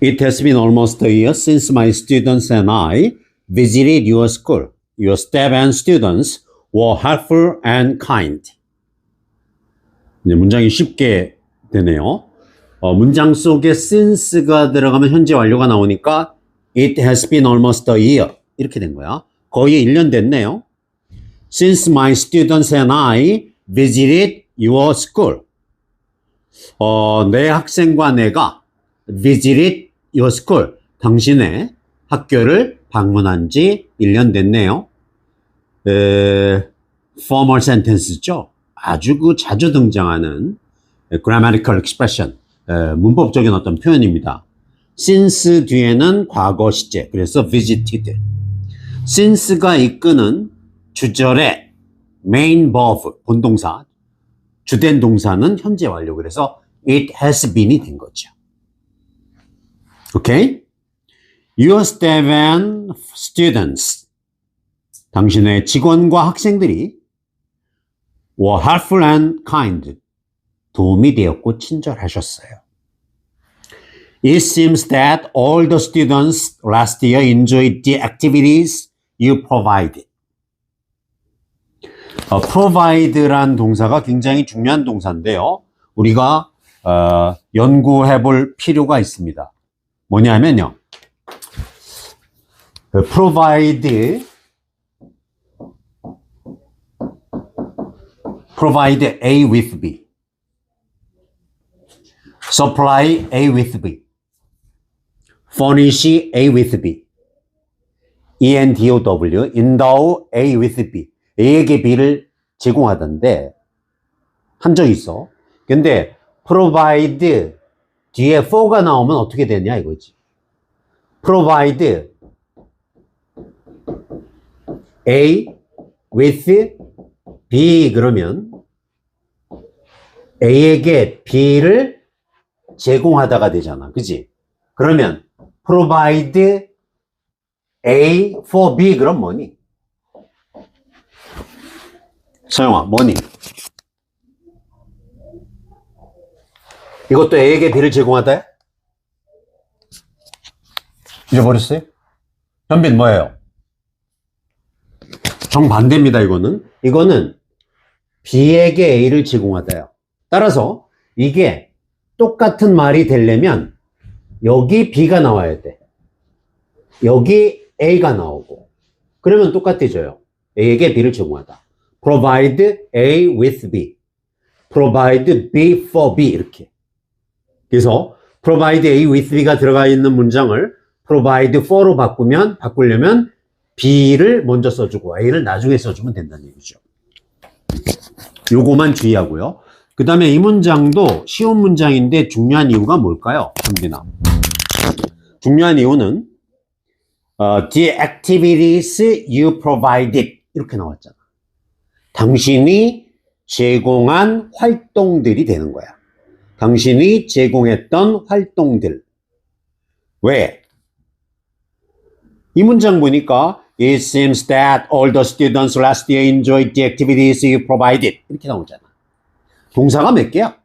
It has been almost a year since my students and I visited your school. Your staff and students were helpful and kind. 이제 문장이 쉽게 되네요. 어, 문장 속에 since가 들어가면 현재 완료가 나오니까 it has been almost a year 이렇게 된 거야. 거의 1년 됐네요. Since my students and I visited your school. 어, 내 학생과 내가 visited your school. 당신의 학교를 방문한 지 1년 됐네요. 에, formal sentence죠. 아주 그 자주 등장하는 grammatical expression, 에, 문법적인 어떤 표현입니다. since 뒤에는 과거 시제, 그래서 visited. since가 이끄는 주절의 main verb, 본동사, 주된 동사는 현재 완료. 그래서 it has been이 된 거죠. 오케이? Your staff and students. 당신의 직원과 학생들이 were helpful and kind. 도움이 되었고 친절하셨어요. It seems that all the students last year enjoyed the activities you provided. 어, provide란 동사가 굉장히 중요한 동사인데요. 우리가 어, 연구해 볼 필요가 있습니다. 뭐냐면요. 그 provide provide A with B. supply A with B. furnish A with B. E ENDOW, endow A with B. A에게 B를 제공하던데, 한 적 있어. 근데, provide 뒤에 for가 나오면 어떻게 되냐 이거지. provide A with B 그러면 A에게 B를 제공하다가 되잖아. 그지? 그러면 provide A for B 그럼 뭐니? 서영아, 뭐니? 이것도 A에게 B를 제공하다? 잊어버렸어요? 현빈 뭐예요? 정반대입니다, 이거는. 이거는 B에게 A를 제공하다요. 따라서 이게 똑같은 말이 되려면 여기 B가 나와야 돼. 여기 A가 나오고. 그러면 똑같아져요. A에게 B를 제공하다. provide A with B. provide B for B 이렇게. 그래서 provide A with B가 들어가 있는 문장을 provide for로 바꾸면 바꾸려면 B를 먼저 써주고 A를 나중에 써주면 된다는 얘기죠. 요거만 주의하고요. 그 다음에 이 문장도 쉬운 문장인데 중요한 이유가 뭘까요? 현빈아. 중요한 이유는 어, the activities you provided 이렇게 나왔잖아. 당신이 제공한 활동들이 되는 거야. 당신이 제공했던 활동들. 왜? 이 문장 보니까 It seems that all the students last year enjoyed the activities you provided. 이렇게 나오잖아. 동사가 몇 개야?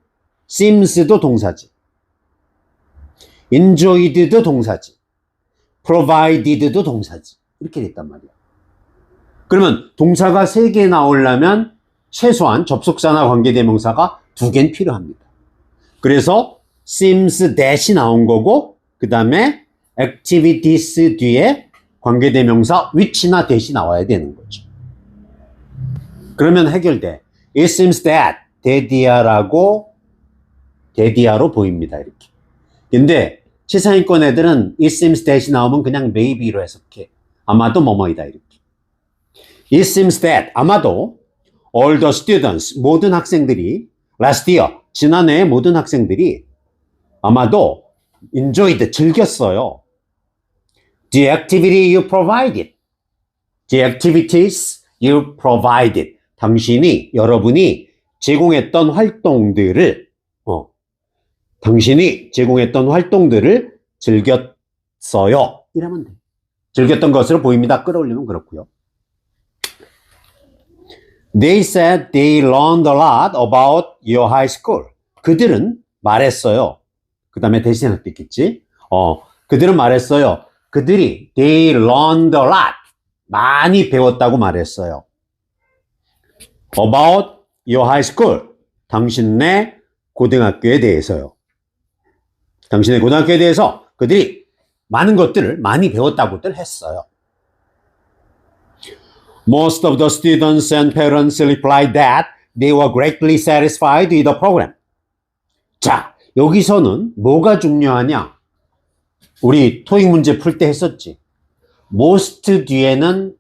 semes도 동사지. enjoyed도 동사지. provided도 동사지. 이렇게 됐단 말이야. 그러면 동사가 세 개 나오려면 최소한 접속사나 관계대명사가 두 개는 필요합니다. 그래서 seems that이 나온 거고 그 다음에 activities 뒤에 관계대명사 which나 that이 나와야 되는 거죠. 그러면 해결돼. It seems that 데디아라고 데디아로 보입니다. 이렇게. 근데 치상위권 애들은 it seems that이 나오면 그냥 maybe로 해석해. 아마도 뭐뭐이다 이렇게. It seems that 아마도 all the students 모든 학생들이 last year 지난해의 모든 학생들이 아마도 enjoyed 즐겼어요. The activity you provided. The activities you provided. 당신이 여러분이 제공했던 활동들을 어, 당신이 제공했던 활동들을 즐겼어요. 이러면 돼. 즐겼던 것으로 보입니다. 끌어올리면 그렇고요. They said they learned a lot about your high school. 그들은 말했어요. 그 다음에 대신할 때 있겠지. 어, 그들은 말했어요. 그들이 they learned a lot. 많이 배웠다고 말했어요. About your high school. 당신네 고등학교에 대해서요. 당신의 고등학교에 대해서 그들이 많은 것들을 많이 배웠다고들 했어요. Most of the students and parents replied that they were greatly satisfied with the program. 자, 여기서는 뭐가 중요하냐? 우리 토익 문제 풀 때 했었지. most 뒤에는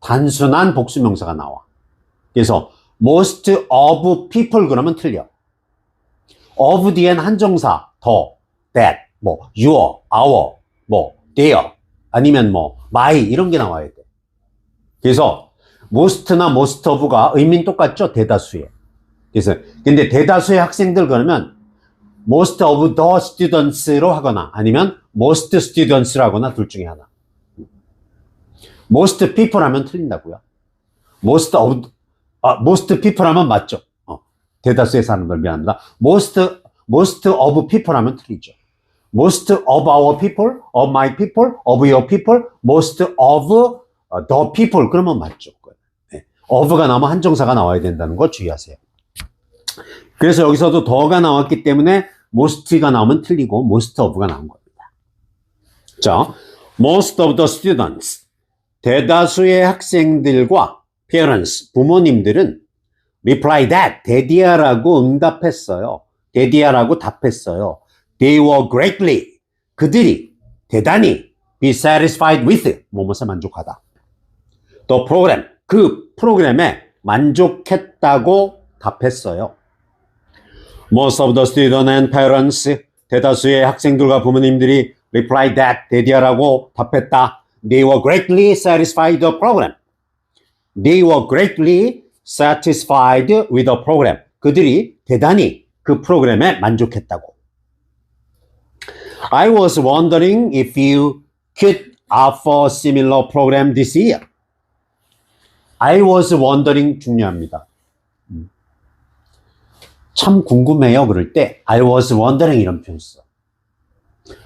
단순한 복수명사가 나와. 그래서 most of people 그러면 틀려. of 뒤엔 한정사, 더, that, 뭐, your, our, 뭐, their, 아니면 뭐, my 이런 게 나와야 돼. 그래서 most나 most of가 의미는 똑같죠? 대다수의. 그래서 근데 대다수의 학생들 그러면 most of the students로 하거나 아니면 most students로 하거나 둘 중에 하나. most people 하면 틀린다고요. most of 아, most people 하면 맞죠. 어, 대다수의 사람들 미안합니다. most most of people 하면 틀리죠. most of our people, of my people, of your people, most of the people 그러면 맞죠. 네. of가 나오면 한정사가 나와야 된다는 거 주의하세요. 그래서 여기서도 더가 나왔기 때문에 most가 나오면 틀리고 most of가 나온 겁니다. 자, most of the students 대다수의 학생들과 parents 부모님들은 reply that 대디아라고 응답했어요. 대디아라고 답했어요. They were greatly 그들이 대단히 be satisfied with 뭐뭐에 만족하다. The program 그 프로그램에 만족했다고 답했어요. Most of the students and parents 대다수의 학생들과 부모님들이 reply that 대디아라고 답했다. They were greatly satisfied the program. They were greatly satisfied with the program. 그들이 대단히 그 프로그램에 만족했다고. I was wondering if you could offer similar program this year. I was wondering 중요합니다. 음. 참 궁금해요. 그럴 때 I was wondering 이런 표현 써.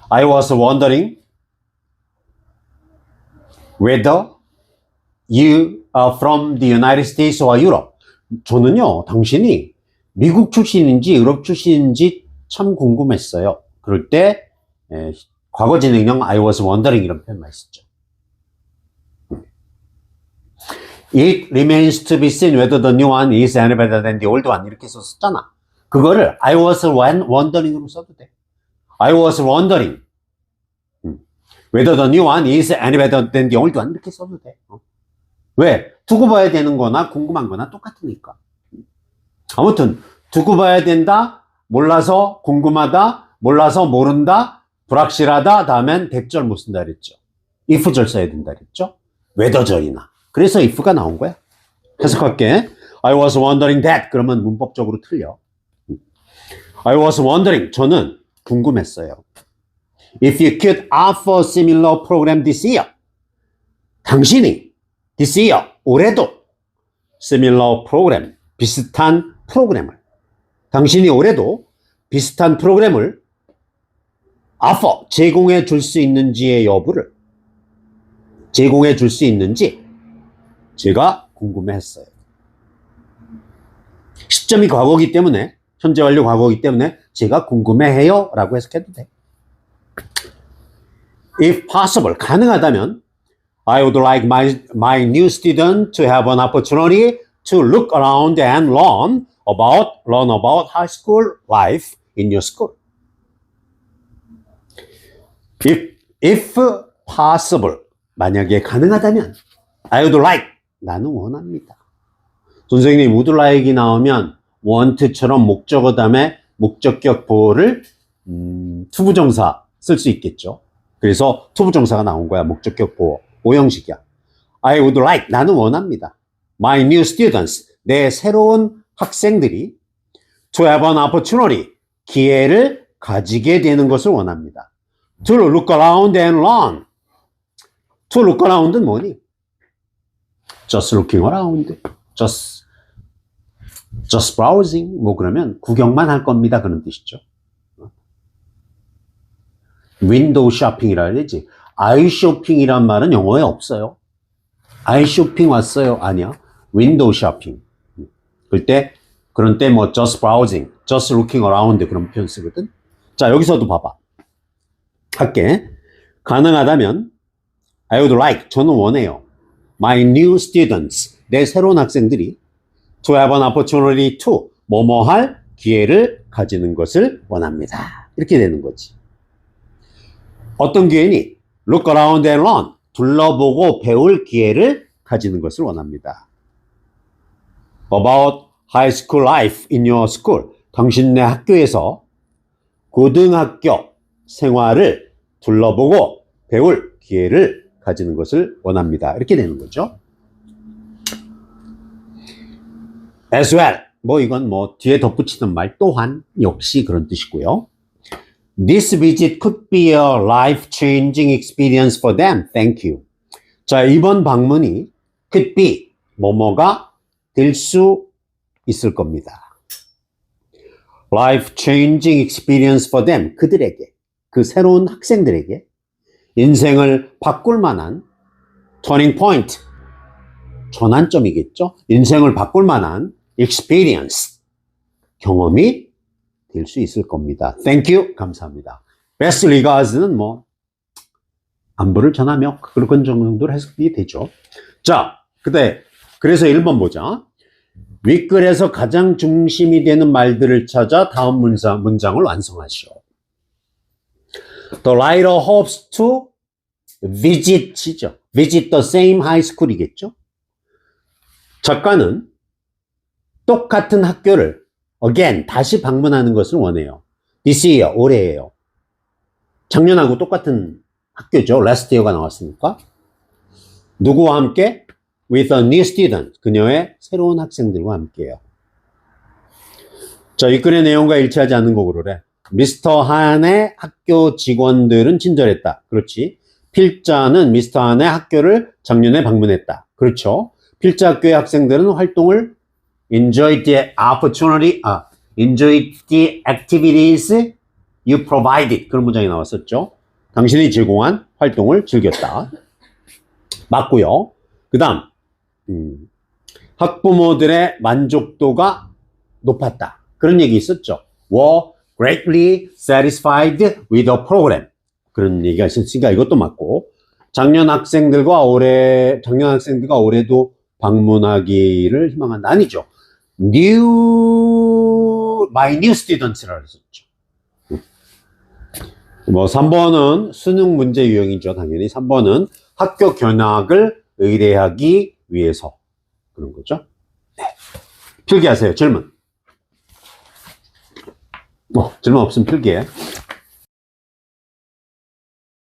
I was wondering whether you are from the United States or Europe. 저는요, 당신이 미국 출신인지 유럽 출신인지 참 궁금했어요. 그럴 때 에, 과거 진행형 I was wondering 이런 표현 많이 쓰죠. It remains to be seen whether the new one is any better than the old one 이렇게 썼잖아. 그거를 I was wondering으로 써도 돼. I was wondering 음. whether the new one is any better than the old one 이렇게 써도 돼. 어. 왜? 두고 봐야 되는 거나 궁금한 거나 똑같으니까. 아무튼 두고 봐야 된다, 몰라서 궁금하다, 몰라서 모른다, 불확실하다, 다음엔 대절 못 쓴다 그랬죠. if절 써야 된다 그랬죠. whether절이나. 그래서 if가 나온 거야. 해석할게. I was wondering that. 그러면 문법적으로 틀려. I was wondering. 저는 궁금했어요. If you could offer similar program this year. 당신이 this year, 올해도 similar program, 비슷한 프로그램을 당신이 올해도 비슷한 프로그램을 offer, 제공해 줄 수 있는지의 여부를 제공해 줄 수 있는지 제가 궁금해했어요. 시점이 과거이기 때문에 현재 완료 과거이기 때문에 제가 궁금해해요 라고 해석해도 돼. If possible, 가능하다면 I would like my, my new student to have an opportunity to look around and learn about, learn about high school life in your school. If, if possible, 만약에 가능하다면, I would like, 나는 원합니다. 선생님, would like이 나오면 want처럼 목적어 다음에 목적격 보호를 음, 투부정사 쓸 수 있겠죠. 그래서 투부정사가 나온 거야, 목적격 보호. 오형식이야. I would like, 나는 원합니다. My new students, 내 새로운 학생들이 to have an opportunity, 기회를 가지게 되는 것을 원합니다. To look around and learn. To look around은 뭐니? Just looking around. Just, just browsing. 뭐 그러면 구경만 할 겁니다. 그런 뜻이죠. 윈도우 쇼핑이라 해야 되지. 아이 쇼핑이란 말은 영어에 없어요. 아이 쇼핑 왔어요? 아니야. 윈도우 쇼핑. 그때 그런 때 뭐 just browsing, just looking around 그런 표현 쓰거든. 자, 여기서도 봐봐. 할게. 가능하다면 I would like, 저는 원해요. My new students, 내 새로운 학생들이 to have an opportunity to, 뭐뭐 할 기회를 가지는 것을 원합니다. 이렇게 되는 거지. 어떤 기회니? Look around and learn. 둘러보고 배울 기회를 가지는 것을 원합니다. About high school life in your school. 당신네 학교에서 고등학교 생활을 둘러보고 배울 기회를 가지는 것을 원합니다. 이렇게 되는 거죠. as well. 뭐 이건 뭐 뒤에 덧붙이는 말 또한 역시 그런 뜻이고요. This visit could be a life-changing experience for them. Thank you. 자, 이번 방문이 could be 뭐뭐가 될 수 있을 겁니다. life-changing experience for them. 그들에게, 그 새로운 학생들에게 인생을 바꿀 만한 turning point, 전환점이겠죠? 인생을 바꿀 만한 experience, 경험이 될 수 있을 겁니다. Thank you. 감사합니다. Best regards는 뭐, 안부를 전하며 그런 정도로 해석이 되죠. 자, 그때, 그래서 1번 보자. 윗글에서 가장 중심이 되는 말들을 찾아 다음 문장, 문장을 완성하시오. The writer hopes to visit이죠. visit the same high school이겠죠. 작가는 똑같은 학교를 again 다시 방문하는 것을 원해요. This year 올해예요. 작년하고 똑같은 학교죠. last year가 나왔으니까. 누구와 함께? With a new student. 그녀의 새로운 학생들과 함께요. 자, 이 글의 내용과 일치하지 않는 거 그러래. 미스터 한의 학교 직원들은 친절했다. 그렇지. 필자는 미스터 한의 학교를 작년에 방문했다. 그렇죠. 필자 학교의 학생들은 활동을 enjoy the opportunity, 아, enjoy the activities you provided. 그런 문장이 나왔었죠. 당신이 제공한 활동을 즐겼다. 맞고요. 그 다음, 음, 학부모들의 만족도가 높았다. 그런 얘기 있었죠. were greatly satisfied with the program. 그런 얘기가 있었으니까 이것도 맞고, 작년 학생들과 올해, 작년 학생들과 올해도 방문하기를 희망한다. 아니죠. new, my new students라고 했었죠. 뭐, 3번은 수능 문제 유형이죠. 당연히. 3번은 학교 견학을 의뢰하기 위해서. 그런 거죠. 네. 필기하세요. 질문. 어, 질문 없으면 필기해.